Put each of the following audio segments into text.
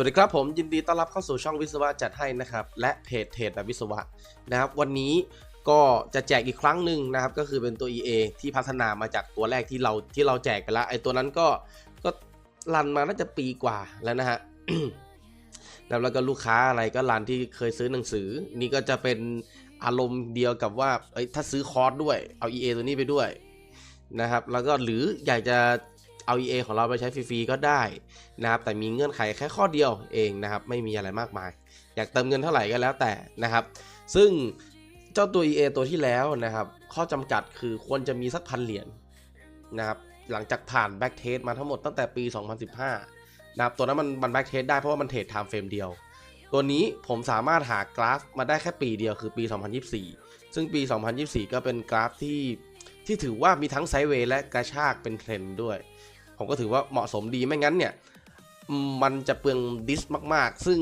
สวัสดีครับผมยินดีต้อนรับเข้าสู่ช่องวิศวะจัดให้นะครับ และเพจเทรดแบบวิศวะนะครับ วันนี้ก็จะแจกอีกครั้งหนึ่งนะครับ ก็คือเป็นตัว EA ที่พัฒนามาจากตัวแรกที่เราที่เราแจกไปแล้วไอ้ตัวนั้นก็ก็รันมาน่าจะปีกว่าแล้วนะฮะแล้วแล้วก็ลูกค้าอะไรก็รันที่เคยซื้อหนังสือ นี่ก็จะเป็นอารมณ์เดียวกับว่าเอ้ถ้าซื้อคอร์สด้วยเอา EA ตัวนี้ไปด้วยนะครับ แล้วก็หรืออยากจะ เอา EA ของเราไปใช้ฟรีๆก็ได้นะครับแต่มีเงื่อนไขแค่ข้อเดียวเองนะครับไม่มีอะไรมากมาย อยากเติมเงินเท่าไหร่ก็แล้วแต่นะครับ ซึ่งเจ้าตัว EA ตัวที่แล้วนะครับ ข้อจำกัดคือควรจะมีสักพันเหรียญนะครับหลังจากผ่านแบ็กเทสมาทั้งหมดตั้งแต่ปี 2015นะครับตัวนั้นมันมันแบ็กเทสได้เพราะว่ามันเทรดไทม์เฟรมเดียว ตัวนี้ผมสามารถหากราฟมาได้แค่ปีเดียวคือปี 2024 ซึ่งปี 2024 ก็เป็นกราฟที่ที่ถือว่ามีทั้งไซด์เวย์และกระชากเป็นเทรนด์ด้วย ผมก็ถือว่าเหมาะสมดีไม่งั้นเนี่ยมมันจะเปลืองดิสมาก ๆ ซึ่ง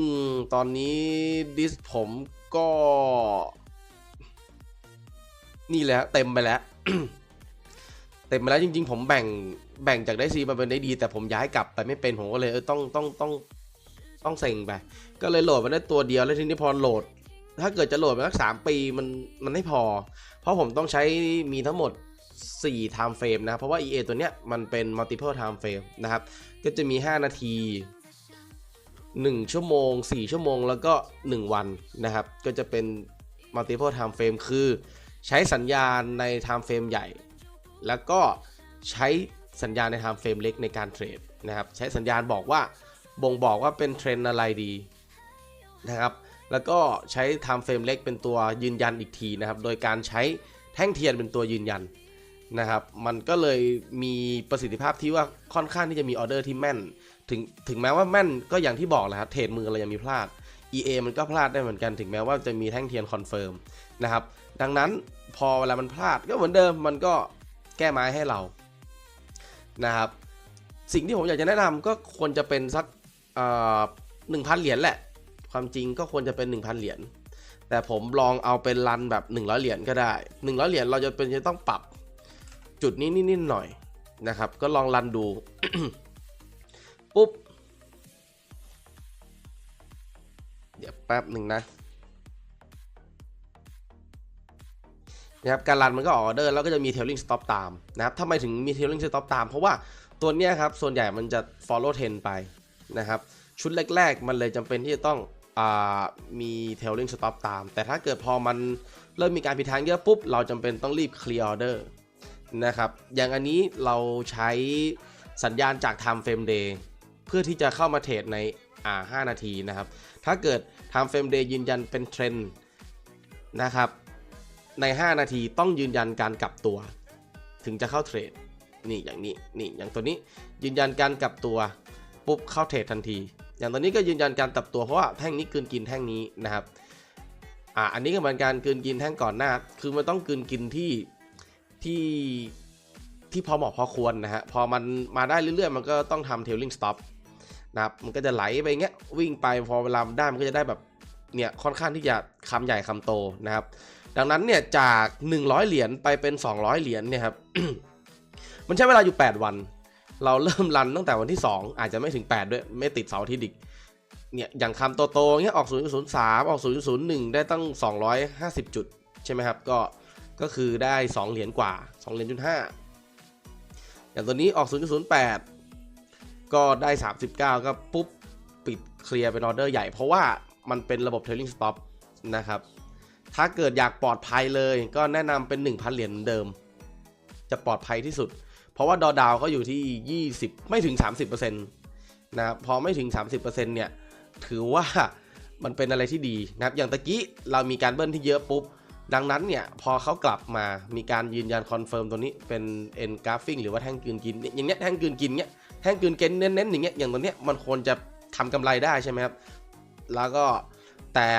ตอนนี้ดิสผมก็ นี่แหละเต็มไปแล้ว เต็มไปแล้วจริง ๆ ผมแบ่งแบ่งจากได้ซีมาเป็นได้ดี แต่ผมย้ายกลับไปไม่เป็นผมก็เลยเออต้องต้องต้องต้องเซ็งไป ก็เลยโหลดมาได้ตัวเดียวแล้วทีนี้พอโหลด ถ้าเกิดจะโหลดมาสักสามปีมันมันไม่พอ เพราะผมต้องใช้มีทั้งหมด 4 time frame นะเพราะว่า EA ตัวเนี้ยมันเป็น multiple time frame นะครับ ก็จะมี 5 นาที 1 ชั่วโมง 4 ชั่วโมงแล้วก็ 1 วันนะครับ ก็จะเป็น multiple time frame คือใช้สัญญาณใน time frame ใหญ่ แล้วก็ใช้สัญญาณใน time frame เล็กในการเทรดนะครับ ใช้สัญญาณบอกว่าบ่งบอกว่าเป็นเทรนอะไรดีนะครับ แล้วก็ใช้ time frame เล็กเป็นตัวยืนยันอีกทีนะครับ โดยการใช้แท่งเทียนเป็นตัวยืนยัน นะครับ มันก็เลยมีประสิทธิภาพที่ว่าค่อนข้างที่จะมีออเดอร์ที่แม่น ถึงถึงแม้ว่าแม่นก็อย่างที่บอกแหละครับ เทรดมือเรายังมีพลาด EA มันก็พลาดได้เหมือนกัน ถึงแม้ว่าจะมีแท่งเทียนคอนเฟิร์มนะครับ ดังนั้นพอเวลามันพลาดก็เหมือนเดิมมันก็แก้ไม้ให้เรานะครับ สิ่งที่ผมอยากจะแนะนำก็ควรจะเป็นสักหนึ่งพันเหรียญแหละ ความจริงก็ควรจะเป็น 1,000 เหรียญแต่ผมลองเอาเป็นรันแบบ 100 เหรียญก็ได้ 100 เหรียญเราจะเป็นจะต้องปรับ จุดนี้นิดๆหน่อยนะครับ ก็ลองรันดู ปุ๊บ เดี๋ยวแป๊บหนึ่งนะนะครับการรันมันก็ออเดอร์แล้วก็จะมี tailing stop ตามนะครับทำไมถึงมี tailing stop ตาม เพราะว่าตัวเนี้ยครับ ส่วนใหญ่มันจะ follow trend ไปนะครับ ชุดแรก ๆ มันเลยจำเป็นที่จะต้องอมี tailing stop ตาม แต่ถ้าเกิดพอมันเริ่มมีการผิดทางเยอะปุ๊บ เราจำเป็นต้องรีบ clear order นะครับ อย่างอันนี้เราใช้สัญญาณจาก time frame day เพื่อที่จะเข้ามาเทรดในอ่า5นาทีนะครับ ถ้าเกิด time frame day ยืนยันเป็นเทรนด์นะครับใน 5 นาทีต้องยืนยันการกลับตัว ถึงจะเข้าเทรดนี่อย่างนี้นี่อย่างตัวนี้ยืนยันการกลับตัวปุ๊บเข้าเทรดทันที อย่างตอนนี้ก็ยืนยันการกลับตัวเพราะว่าแท่งนี้กืนกินแท่งนี้นะครับอ่าอันนี้ก็เหมือนการกืนกินแท่งก่อนหน้า คือมันต้องกืนกินที่ ที่ที่พอเหมาะพอควรนะฮะ พอมันมาได้เรื่อยๆ มันก็ต้องทำ tailing stop นะครับ มันก็จะไหลไปเงี้ย วิ่งไปพอเวลามันได้มันก็จะได้แบบเนี่ยค่อนข้างที่จะคำใหญ่คำโตนะครับ ดังนั้นเนี่ยจาก 100 เหรียญไปเป็น 200 เหรียญเนี่ยครับ มันใช้เวลาอยู่ 8 วัน เราเริ่มรันตั้งแต่วันที่ 2 อาจจะไม่ถึง 8 ด้วย ไม่ติดเสาร์อาที่ดิกเนี่ยอย่างคำโตๆเงี้ยออก 0.03 ออก 0.01 ได้ตั้ง 250 จุด ใช่ไหมครับ ก็ ก็คือได้ 2 เหรียญกว่า 2 เหรียญจุด5อย่างตัวนี้ออก 0.08 ก็ได้ 39 ก็ปุ๊บ ปิดเคลียร์เป็นออเดอร์ใหญ่ เพราะว่ามันเป็นระบบ trailing stop นะครับ ถ้าเกิดอยากปลอดภัยเลยก็แนะนำเป็น 1,000 เหรียญเดิม จะปลอดภัยที่สุด เพราะว่าดอดาวเขาอยู่ที่ 20 ไม่ถึง 30%นะครับพอไม่ถึง 30%เนี่ย ถือว่ามันเป็นอะไรที่ดีนะครับ อย่างตะกี้เรามีการเบิ้ลที่เยอะปุ๊บ ดังนั้นเนี่ยพอเขากลับมามีการยืนยันคอนเฟิร์มตัวนี้เป็น n g r a p h i n g หรือว่าแท่งกืนกินเนี่ยอย่างเงี้ยแท่งกืนกินเนี้ยแท่งกืนเกนเน้นๆอย่างเงี้ยอย่างตัวเนี้ยมันควรจะทำกำไรได้ใช่ไหมครับ แล้วก็แต่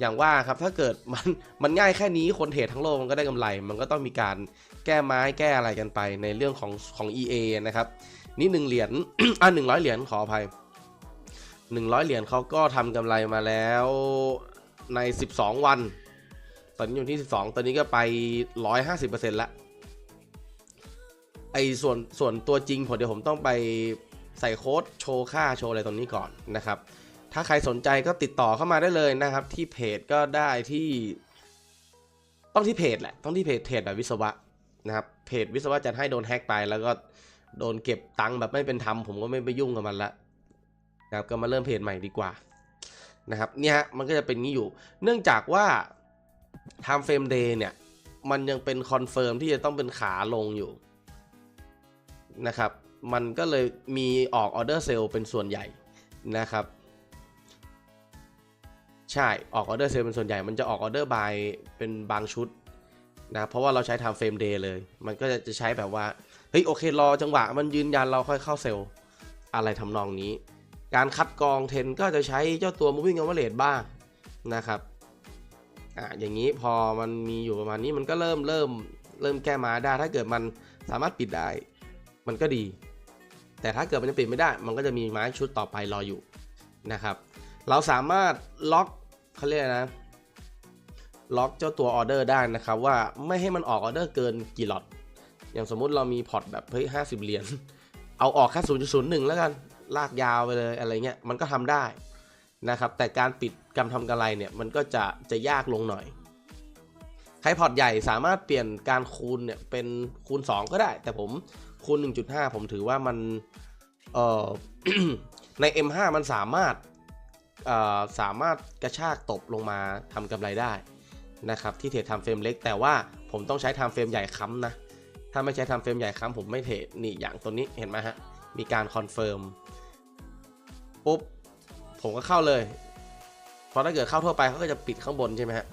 อย่างว่าครับถ้าเกิดมันมันง่ายแค่นี้คนเทรดทั้งโลกมันก็ได้กำไร มันก็ต้องมีการแก้ไม้แก้อะไรกันไปในเรื่องของของ EA นะครับ นี่หนึ่งเหรียญอะหนึ่งร้อยเหรียญขออภัยหนึ่งร้อยเหรียญเขาก็ทำกำไรมาแล้วในสิบสองวัน ตอนนี้อยู่ที่สิบสองตอนนี้ก็ไปร้อยห้าสิบเปอร์เซ็นต์ละไอ้ส่วนส่วนตัวจริงผมเดี๋ยวผมต้องไปใส่โค้ดโชว์ค่าโชว์อะไรตรงนี้ก่อนนะครับ ถ้าใครสนใจก็ติดต่อเข้ามาได้เลยนะครับ ที่เพจก็ได้ที่ ต้องที่เพจแหละ ต้องที่เพจเพจแบบวิศวะนะครับ เพจวิศวะจัดให้โดนแฮ็กไปแล้วก็โดนเก็บตังค์แบบไม่เป็นธรรมผมก็ไม่ไปยุ่งกับมันละนะครับก็มาเริ่มเพจใหม่ดีกว่านะครับเนี่ยมันก็จะเป็นงี้อยู่ เนื่องจากว่า time frame day เนี่ย มันยังเป็นคอนเฟิร์มที่จะต้องเป็นขาลงอยู่นะครับ มันก็เลยมีออกออเดอร์เซลเป็นส่วนใหญ่นะครับ ใช่ออกออเดอร์เซลเป็นส่วนใหญ่ มันจะออกออเดอร์บายเป็นบางชุดนะเพราะว่าเราใช้ time frame day เลย มันก็จะใช้แบบว่า เฮ้ย โอเค รอจังหวะมันยืนยันเราค่อยเข้าเซลล์อะไรทำนองนี้ การคัดกรองเทนก็จะใช้เจ้าตัว moving average บ้างนะครับ อะอย่างนี้พอมันมีอยู่ประมาณนี้มันก็เริ่มเริ่มเริ่มแก้มาได้ ถ้าเกิดมันสามารถปิดได้ มันก็ดี แต่ถ้าเกิดมันยังปิดไม่ได้ มันก็จะมีไม้ชุดต่อไปรออยู่นะครับ เราสามารถล็อกเขาเรียกนะล็อกเจ้าตัวออเดอร์ได้นะครับว่าไม่ให้มันออกออเดอร์เกินกี่ล็อตอย่างสมมุติเรามีพอร์ตแบบเฮ้ยห้าสิบเหรียญเอาออกแค่ศูนย์จุดศูนย์หนึ่งแล้วกันลากยาวไปเลยอะไรเงี้ยมันก็ทำได้ นะครับ แต่การปิดกำทำกำไรเนี่ยมันก็จะจะยากลงหน่อย ใครพอร์ตใหญ่สามารถเปลี่ยนการคูณเนี่ยเป็นคูณ 2 ก็ได้ แต่ผมคูณ 1.5 ผมถือว่ามันเอ่อใน M5 มันสามารถเอ่อสามารถกระชากตบลงมาทำกำไรได้นะครับที่เทรดทำเฟรมเล็ก แต่ว่าผมต้องใช้ทำเฟรมใหญ่ค้ำนะถ้าไม่ใช้ทำเฟรมใหญ่ค้ำผมไม่เทรดนี่อย่างตัวนี้เห็นไหมฮะมีการคอนเฟิร์มปุ๊บ ผมก็เข้าเลย เพราะถ้าเกิดเข้าทั่วไปเขาก็จะปิดข้างบนใช่ไหมฮะ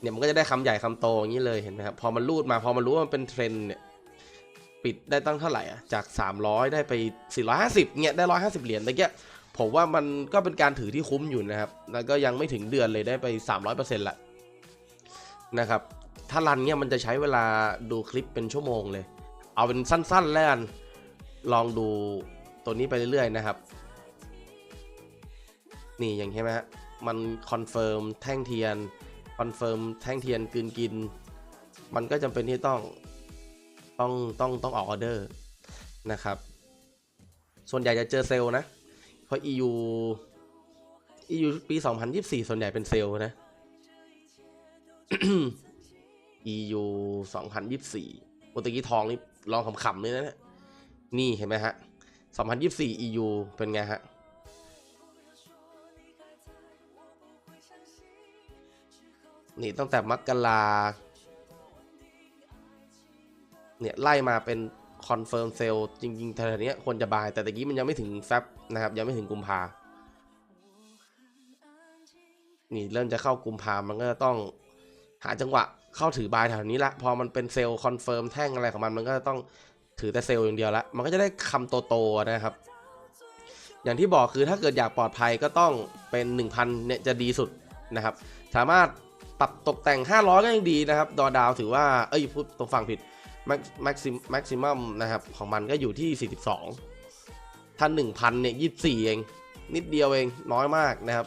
เนี่ยมันก็จะได้คำใหญ่คำโตอย่างนี้เลยเห็นไหมครับ พอมันรูดมาพอมันรู้ว่ามันเป็นเทรนเนี่ยปิดได้ตั้งเท่าไหร่อะ จาก 300 ได้ไป 450เนี่ยได้ 150 เหรียญตะเกียผมว่ามันก็เป็นการถือที่คุ้มอยู่นะครับ แล้วก็ยังไม่ถึงเดือนเลยได้ไป 300%ละนะครับ ถ้ารันเนี่ยมันจะใช้เวลาดูคลิปเป็นชั่วโมงเลย เอาเป็นสั้นๆแล้วกัน ลองดูตัวนี้ไปเรื่อยๆนะครับ นี่อย่างใช่ไหมฮะมันคอนเฟิร์มแท่งเทียนคอนเฟิร์มแท่งเทียนกลืนกิน มันก็จำเป็นที่ต้องต้องต้องต้องออกออเดอร์นะครับ ส่วนใหญ่จะเจอเซลนะ เพราะ EU EU ปี 2024 ส่วนใหญ่เป็นเซลนะ EU 2024โอตะกี้ทองนี่ลองขำๆเลยนะเนี่ยนี่เห็นไหมฮะ 2024 EU เป็นไงฮะ นี่ตั้งแต่มกราเนี่ยไล่มาเป็นคอนเฟิร์มเซลจริงๆแถวนี้ควรจะบาย แต่ตะกี้มันยังไม่ถึงแฟบนะครับ ยังไม่ถึงกุมภานี่เริ่มจะเข้ากุมภามันก็จะต้องหาจังหวะเข้าถือบายแถวนี้ละพอมันเป็นเซลคอนเฟิร์มแท่งอะไรของมันมันก็จะต้องถือแต่เซลอย่างเดียวละมันก็จะได้คำโตๆนะครับ อย่างที่บอกคือถ้าเกิดอยากปลอดภัยก็ต้องเป็น 1,000เนี่ยจะดีสุดนะครับ สามารถ ปรับตกแต่ง 500 ก็ยังดีนะครับดอดาวถือว่า เอ้ยพูดตรงฟังผิดแม็กซิมแม็กซิมัมนะครับ ของมันก็อยู่ที่ 42 ถ้า 1,000 เนี่ย 24 เอง นิดเดียวเอง น้อยมากนะครับ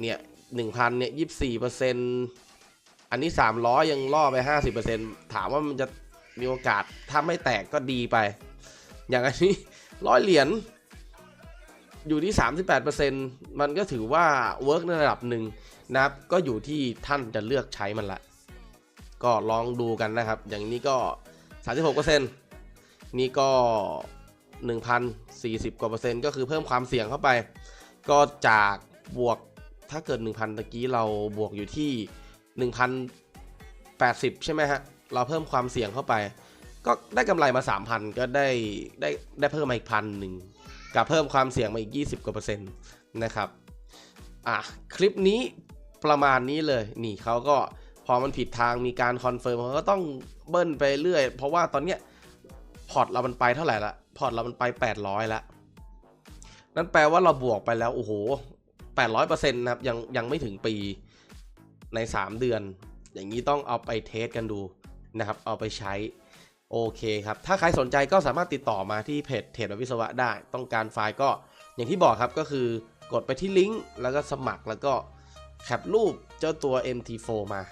เนี่ย 1,000 เนี่ย 24เปอร์เซ็นต์อันนี้ 300 ยังล่อไป 50เปอร์เซ็นต์ถามว่ามันจะมีโอกาส ถ้าไม่แตกก็ดีไป อย่างอันนี้ร้อยเหรียญอยู่ที่ 38%มันก็ถือว่าเวิร์กในระดับหนึ่ง นะครับ ก็อยู่ที่ท่านจะเลือกใช้มันละ ก็ลองดูกันนะครับ อย่างนี้ก็ 36%นี่ก็ 1,040 กว่าเปอร์เซ็นต์ก็คือเพิ่มความเสี่ยงเข้าไป ก็จากบวกถ้าเกิด 1,000ตะกี้เราบวกอยู่ที่ 1,080 ใช่ไหมฮะ เราเพิ่มความเสี่ยงเข้าไป ก็ได้กำไรมา 3,000 ก็ได้ได้ได้เพิ่มมาอีกพันหนึ่งกับเพิ่มความเสี่ยงมาอีก 20 กว่าเปอร์เซ็นต์นะครับ อะ คลิปนี้ ประมาณนี้เลย นี่เขาก็พอมันผิดทางมีการคอนเฟิร์มเขาก็ต้องเบิ้ลไปเรื่อย เพราะว่าตอนเนี้ยพอร์ตเรามันไปเท่าไหร่ละพอร์ตเรามันไป 800ละนั่นแปลว่าเราบวกไปแล้วโอ้โห800%นะครับยังยังไม่ถึงปีใน 3 เดือน อย่างนี้ต้องเอาไปเทสกันดูนะครับ เอาไปใช้โอเคครับ ถ้าใครสนใจก็สามารถติดต่อมาที่เพจเทรดวิศวะได้ ต้องการไฟล์ก็อย่างที่บอกครับก็คือกดไปที่ลิงก์แล้วก็สมัครแล้วก็ แคปรูปเจ้าตัว MT4 มา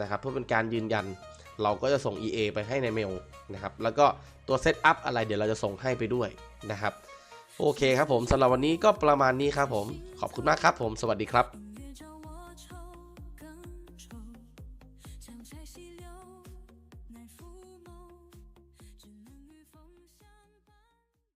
นะครับเพื่อเป็นการยืนยัน เราก็จะส่ง EA ไปให้ในเมลนะครับแล้วก็ตัวเซตอัพอะไรเดี๋ยวเราจะส่งให้ไปด้วยนะครับ โอเคครับผมสำหรับวันนี้ก็ประมาณนี้ครับผม ขอบคุณมากครับผม สวัสดีครับ